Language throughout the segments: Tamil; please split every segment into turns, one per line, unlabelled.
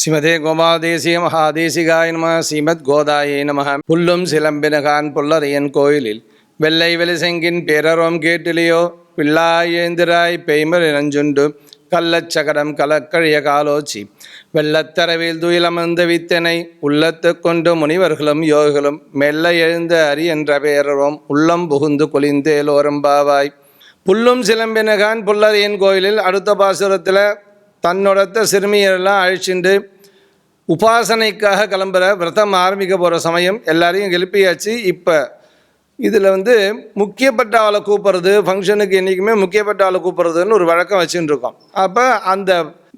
ஸ்ரீமதே கோமாதேசிய மகாதேசிகாய நம ஸ்ரீமத் கோதாயை நம. புல்லும் சிலம்பினகான் புல்லறையன் கோயிலில் வெள்ளை வெளிசெங்கின் பேரரோம் கேட்டிலையோ பிள்ளாயேந்திராய் பெய்மர் நஞ்சுண்டு கள்ளச்சகடம் கலக்கழிய காலோச்சி. வெள்ளத்தரவில் துயிலமர்ந்த வித்தனை உள்ளத்து கொண்டு முனிவர்களும் யோகிகளும் மெல்ல எழுந்த அரி என்ற பேரரோம் உள்ளம் புகுந்து கொலிந்தேலோரம்பாவாய் புல்லும் சிலம்பினகான் புல்லரையன் கோயிலில் அடுத்த பாசுரத்தில் தன்னோடத்த சிறுமியெல்லாம் அழிச்சுண்டு உபாசனைக்காக கிளம்புற விரதம் ஆரம்பிக்க போகிற சமயம் எல்லாரையும் எழுப்பியாச்சு. இப்போ இதில் வந்து முக்கியப்பட்ட ஆளை கூப்பிட்றது ஃபங்க்ஷனுக்கு என்றைக்குமே முக்கியப்பட்ட ஆளை கூப்பிட்றதுன்னு ஒரு வழக்கம் வச்சுட்டு இருக்கோம். அப்போ அந்த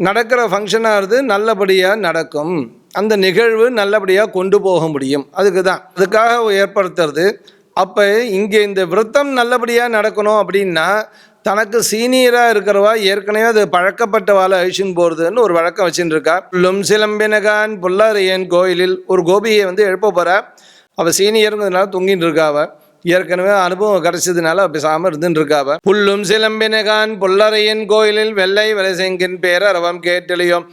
நடக்கிற ஃபங்க்ஷனாகிறது நல்லபடியாக நடக்கும். அந்த நிகழ்வு நல்லபடியாக கொண்டு போக முடியும். அதுக்கு தான் அதுக்காக ஏற்படுத்துறது அப்போ இங்கே இந்த விரத்தம் நல்லபடியாக நடக்கணும் அப்படின்னா தனக்கு சீனியராக இருக்கிறவா ஏற்கனவே அது பழக்கப்பட்டவாளை அழிச்சுன்னு போகிறதுன்னு ஒரு வழக்கம் வச்சுட்டு இருக்கா லும் சிலம்பினகான் புல்லாரியன் கோயிலில் ஒரு கோபியை வந்து எழுப்ப போகிறா அவள் சீனியருங்கிறதுனால தொங்கின்னு இருக்காவ ஏற்கனவே அனுபவம் கிடைச்சதுனால பேசாமல் இருந்துட்டு இருக்காவ புல்லும் சிலம்பினகான் புல்லறையன் கோயிலில் வெள்ளை வலசெங்கின் பேரரவம் கேட்டலையும்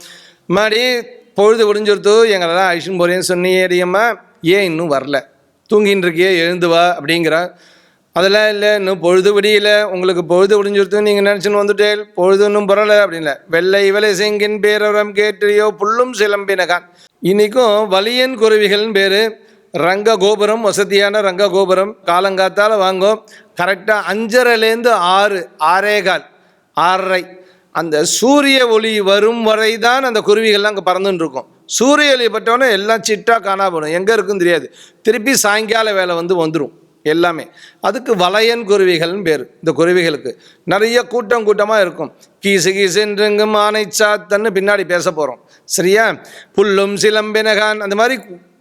மறுபடி பொழுது முடிஞ்சிருத்து எங்களெல்லாம் அழிச்சுன்னு போகிறேன்னு சொன்னியேடியம்மா. ஏன் இன்னும் வரல? தூங்கின்னு இருக்கியே எழுந்து வா அப்படிங்கிறான். அதெல்லாம் இல்லை இன்னும் பொழுது விடியல. உங்களுக்கு பொழுது விடிஞ்சிருத்து நீங்கள் நினச்சின்னு வந்துட்டேல். பொழுது இன்னும் புரல அப்படின்ல. வெள்ளை இவலை செங்கின் பேரவரம் கேட்டியோ புல்லும் சிலம்பினகான். இன்றைக்கும் வலியன் குருவிகள்னு பேர் ரங்க கோபுரம் வசதியான ரங்க கோபுரம் காலங்காத்தால் வாங்கும் கரெக்டாக அஞ்சரைலேருந்து ஆறு ஆறே கால் ஆறரை. அந்த சூரிய ஒளி வரும் வரை தான் அந்த குருவிகள்லாம் அங்கே பறந்துன்னு இருக்கும் சூரிய ஒளி பட்டோன்னே எல்லாம் சிட்டாக காணா போடும் எங்கே இருக்குன்னு தெரியாது. திருப்பி சாயங்கால வேலை வந்து வந்துடும் எல்லாமே. அதுக்கு வளையன் குருவிகள்னு பேர். இந்த குருவிகளுக்கு. நிறைய கூட்டம் கூட்டமாக இருக்கும். கீசு கீசுன்றுங்கும் ஆனை சாத்தன்னு பின்னாடி பேச போகிறோம் சரியா? புல்லும் சிலம்பினகான். அந்த மாதிரி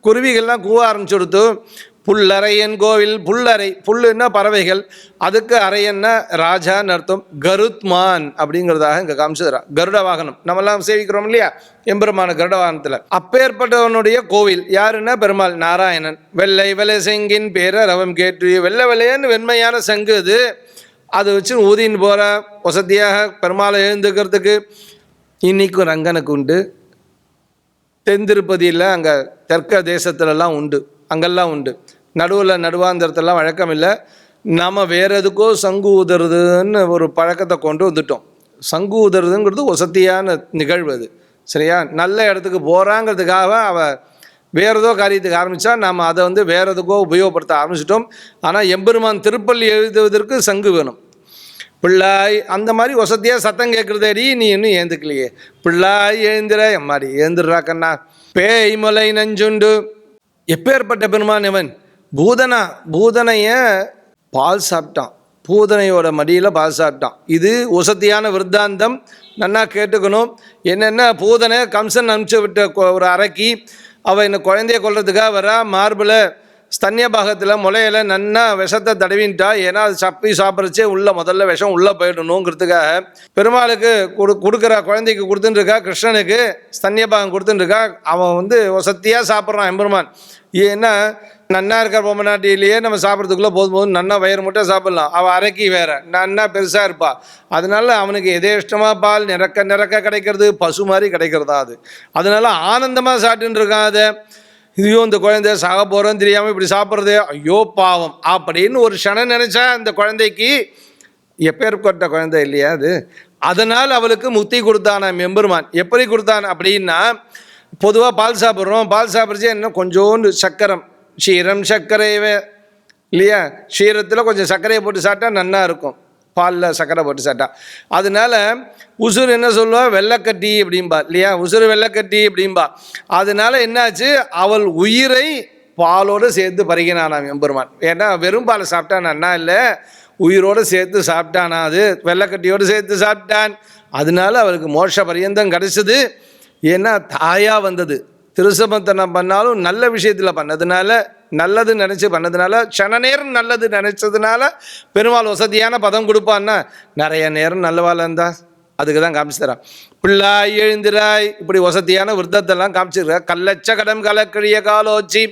குருவிகள்லாம் கூவ ஆரம்பிச்சு கொடுத்து புல்லறையன் கோவில் புல்லறை புல்லுன்னா பறவைகள். அதுக்கு அறையன்னா ராஜான்னு அர்த்தம். கருத்மான் அப்படிங்கிறதாக இங்கே காமிச்சுதுரா கருட வாகனம். நம்மெல்லாம் சேவிக்கிறோம் இல்லையா? எம்பெருமான கருட வாகனத்தில். அப்பேற்பட்டவனுடைய கோவில் யாருன்னா? பெருமாள் நாராயணன். வெள்ளை வெள்ளை செங்கின் பேர ரவம் கேட்டு வெள்ளை வெள்ளையன்னு வெண்மையான சங்கு அது. அதை வச்சு ஊதின்னு போகிற வசதியாக பெருமாளை எழுந்துக்கிறதுக்கு இன்னைக்கும் ரங்கனுக்கு உண்டு. தென் திருப்பதியில் அங்கே தெற்க தேசத்துலலாம் உண்டு. அங்கெல்லாம் உண்டு. நடுவில் நடுவாந்திரத்தெல்லாம் வழக்கம் இல்லை. நாம் வேற எதுக்கோ சங்கு ஊதுறதுன்னு ஒரு பழக்கத்தை கொண்டு வந்துட்டோம். சங்கு ஊதுறதுங்கிறது வசதியான நிகழ்வு அது. சரியா? நல்ல இடத்துக்கு போகிறாங்கிறதுக்காக அவள் வேற ஏதோ காரியத்துக்கு ஆரம்பித்தா நாம் அதை வந்து வேற எதுக்கோ உபயோகப்படுத்த ஆரம்பிச்சிட்டோம். ஆனால் எம்பெருமான் திருப்பள்ளி எழுதுவதற்கு சங்கு வேணும். பிள்ளாய் அந்த மாதிரி வசதியாக சத்தம் கேட்குறதேடி நீ இன்னும் ஏந்துக்கலையே. பிள்ளாய் எழுந்திர மாதிரி எழுந்துடுறா கண்ணா. பேய் மலை நஞ்சுண்டு. எப்பேற்பட்ட பெருமான் இவன்? பூதனா பூதனைய பால் சாப்பிட்டான். பூதனையோட மடியில் பால் சாப்பிட்டான். இது வசதியான விருத்தாந்தம். நன்னா கேட்டுக்கணும். என்னென்ன பூதனை கம்சன் அனுப்பிச்சு விட்ட ஒரு அரக்கி அவள் இந்த குழந்தைய கொள்றதுக்காக வரா மார்பில் ஸ்தன்ய பாகத்தில் முளையில நன்னா விஷத்தை தடவின்ட்டா ஏன்னா அது சப்பி சாப்பிட்றச்சே உள்ள முதல்ல விஷம் உள்ளே போயிடணுங்கிறதுக்காக பெருமாளுக்கு கொடு கொடுக்குற குழந்தைக்கு கொடுத்துட்டுருக்கா கிருஷ்ணனுக்கு ஸ்தன்ய பாகம் கொடுத்துட்டுருக்கா அவன் வந்து வசத்தியாக சாப்பிட்றான் எம்பெருமான். ஏன்னா நன்னா இருக்கிற பொம்மநாட்டிலேயே நம்ம சாப்பிட்றதுக்குள்ளே போதும் போதும் நன்னா வயிறு மட்டும் சாப்பிட்லாம். அவள் அரைக்கி வேற நன்னா பெருசாக இருப்பா. அதனால அவனுக்கு எதேஷ்டமாக பால் நிறக்க நிறக்க கிடைக்கிறது பசு மாதிரி கிடைக்கிறதா அது. அதனால ஆனந்தமாக சாப்பிட்டுருக்கான் அதை. ஐயோ இந்த குழந்தை சாக போகிறோம் தெரியாமல் இப்படி சாப்பிட்றது? ஐயோ பாவம். அப்படின்னு ஒரு க்ஷணம் நினச்சா அந்த குழந்தைக்கு எப்பேற்பட்ட குழந்தை இல்லையா அது? அதனால் அவளுக்கு முத்தி கொடுத்தான மெம்பெருமான். எப்படி கொடுத்தான் அப்படின்னா பொதுவாக பால் சாப்பிட்றோம். பால் சாப்பிட்றச்சே என்ன? கொஞ்சோண்டு சக்கரம். க்ஷீரம் சர்க்கரையவே இல்லையா? க்ஷீரத்தில் கொஞ்சம் சர்க்கரையை போட்டு சாப்பிட்டா நன்னா இருக்கும். பாலில் சர்க்கரை போட்டு சாப்பிட்டா. அதனால உசுறு என்ன சொல்லுவா? வெள்ளைக்கட்டி அப்படிம்பா. இல்லையா? உசுறு வெள்ளைக்கட்டி அப்படிம்பா. அதனால என்னாச்சு? அவள் உயிரை பாலோடு சேர்த்து பருகினானாம் எம்பெருமான். ஏன்னா வெறும் பாலை சாப்பிட்டா நன்னா இல்லை. உயிரோடு சேர்த்து சாப்பிட்டானா அது? வெள்ளைக்கட்டியோடு சேர்த்து சாப்பிட்டான். அதனால அவருக்கு மோட்ச பரியந்தம் கிடைச்சது. ஏன்னா தாயாக வந்தது. திருசமத்தனம் பண்ணாலும் நல்ல விஷயத்தில் பண்ணதுனால நல்லது நினச்சி பண்ணதுனால க்ஷண நேரம் நல்லது நினச்சதுனால பெருமாள் வசதியான பதம் கொடுப்பான்னா நிறைய நேரம் நல்லவாள் இருந்தா அதுக்கு தான் காமிச்சுத்தரான் பிள்ளாய் எழுந்திராய். இப்படி வசதியான விருத்தத்தெல்லாம் காமிச்சிருக்க கள்ளச்ச கடம் கலக்கழிய காலோச்சி.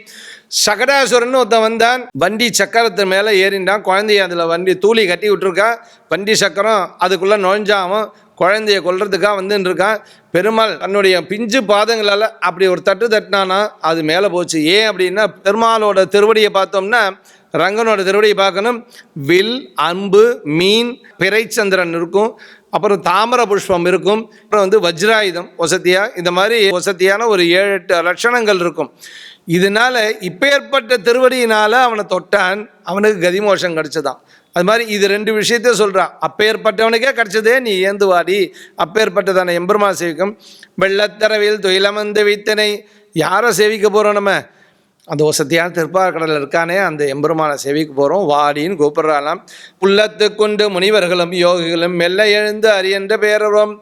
சகடாசுரன் ஒருத்தன் வந்தான். வண்டி சக்கரத்து மேலே ஏறிண்டான். குழந்தைய அதில் வண்டி தூளி கட்டி விட்டுருக்கான். வண்டி சக்கரம் அதுக்குள்ளே நுழைஞ்சாவும் குழந்தைய கொல்றதுக்காக வந்துன்னு இருக்கான் பெருமாள் தன்னுடைய பிஞ்சு பாதங்களால் அப்படி ஒரு தட்டு தட்டினானா அது மேலே போச்சு. ஏன் அப்படின்னா பெருமாளோட திருவடியை பார்த்தோம்னா ரங்கனோட திருவடியை பார்க்கணும். வில் அன்பு மீன் பிறைச்சந்திரன் இருக்கும். அப்புறம் தாமர புஷ்பம் இருக்கும். அப்புறம் வந்து வஜ்ராயுதம் வசதியா இந்த மாதிரி வசதியான ஒரு ஏழு எட்டு லட்சணங்கள் இருக்கும். இதனால இப்பேற்பட்ட திருவடியினால அவனை தொட்டான் அவனுக்கு கதிமோஷம் கிடைச்சதான். அது மாதிரி இது ரெண்டு விஷயத்த சொல்கிறான் அப்பேற்பட்டவனுக்கே கிடைச்சதே நீ ஏந்து வாடி அப்பேற்பட்டதான எம்பெருமா சேவிக்கும். வெள்ளத்தரவில் துயிலமந்து வித்தனை யாரை சேவிக்க போகிறோம் நம்ம? அந்த வசதியான திருப்பாக்கடலில் இருக்கானே அந்த எம்பெருமான செவிக்கு போகிறோம் வாடின்னு கூப்பிடுறாலாம் புல்லத்து கொண்டு முனிவர்களும் யோகிகளும் மெல்ல எழுந்து அரியன்ற பேரரும்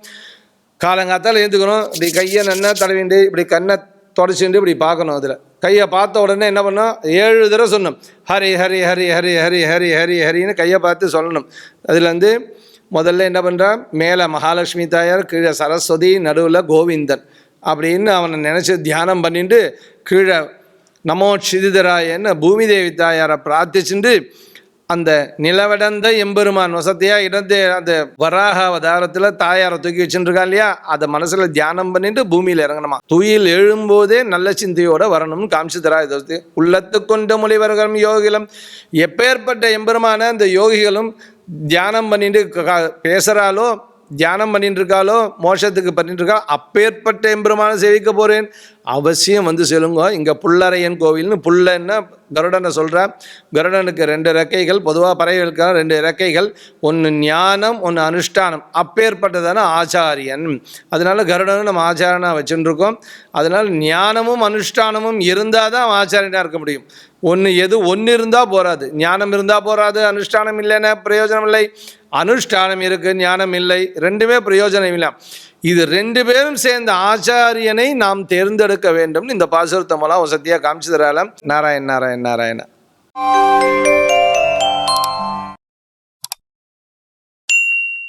காலங்காத்தால் எழுந்துக்கணும். இப்படி கையை நன்னா தடவிண்டு இப்படி கண்ணை தொடச்சிண்டு இப்படி பார்க்கணும் அதில். கையை பார்த்த உடனே என்ன பண்ணோம்? ஏழு தடவை சொன்னோம் ஹரி ஹரி ஹரி ஹரி ஹரி ஹரி ஹரி ஹரின்னு கையை பார்த்து சொல்லணும். அதில் வந்து முதல்ல என்ன பண்ணுறான் மேலே மகாலட்சுமி தாயார் கீழே சரஸ்வதி நடுவில் கோவிந்தன் அப்படின்னு அவனை நினச்சி தியானம் பண்ணிட்டு கீழே நமோ சிதிதராயன்னு பூமி தேவி தாயாரை பிரார்த்திச்சுட்டு அந்த நிலவடந்த எம்பெருமான் வசதியாக இடந்து அந்த வராக அவதாரத்தில் தாயாரை தூக்கி வச்சுருக்கா இல்லையா? அதை மனசில் தியானம் பண்ணிட்டு பூமியில் இறங்கணுமா? துயில் எழும்போதே நல்ல சிந்தையோட வரணும்னு காமிச்சுதரா இதை உள்ளத்து கொண்ட முனிவர்களும் யோகிகளும் எப்பேற்பட்ட எம்பெருமான அந்த யோகிகளும் தியானம் பண்ணிட்டு பேசுகிறாலோ தியானம் பண்ணிட்டு இருக்காலோ மோஷத்துக்கு பண்ணிட்டு இருக்கா அப்பேற்பட்ட எம்பெருமான சேவிக்க போகிறேன் அவசியம் வந்து சொல்லுங்க. இங்கே புல்லரையன் கோவில்னு புல்லன்னா கருடனை சொல்கிறேன் கருடனுக்கு ரெண்டு ரெக்கைகள் பொதுவாக பறவைகளுக்கான ரெண்டு ரெக்கைகள் ஒன்று ஞானம் ஒன்று அனுஷ்டானம். அப்பேற்பட்டதான ஆச்சாரியன். அதனால கருடனும் நம்ம ஆச்சாரனாக வச்சுருக்கோம். அதனால் ஞானமும் அனுஷ்டானமும் இருந்தால் தான் ஆச்சாரியனாக இருக்க முடியும். ஒன்று எது ஒன்று இருந்தால் போகாது ஞானம் இருந்தால் போகாது அனுஷ்டானம் இல்லைன்னா பிரயோஜனம் இல்லை. அனுஷ்டானம் இருக்குது ஞானம் இல்லை. ரெண்டுமே பிரயோஜனம் இல்லை இது ரெண்டு பேரும் சேர்ந்த ஆச்சாரியனை நாம் தேர்ந்தெடுக்க வேண்டும். இந்த பாசுரத்தை மூலம் வசதியாக காமிச்சு தராலாம் நாராயண் நாராயண் நாராயண.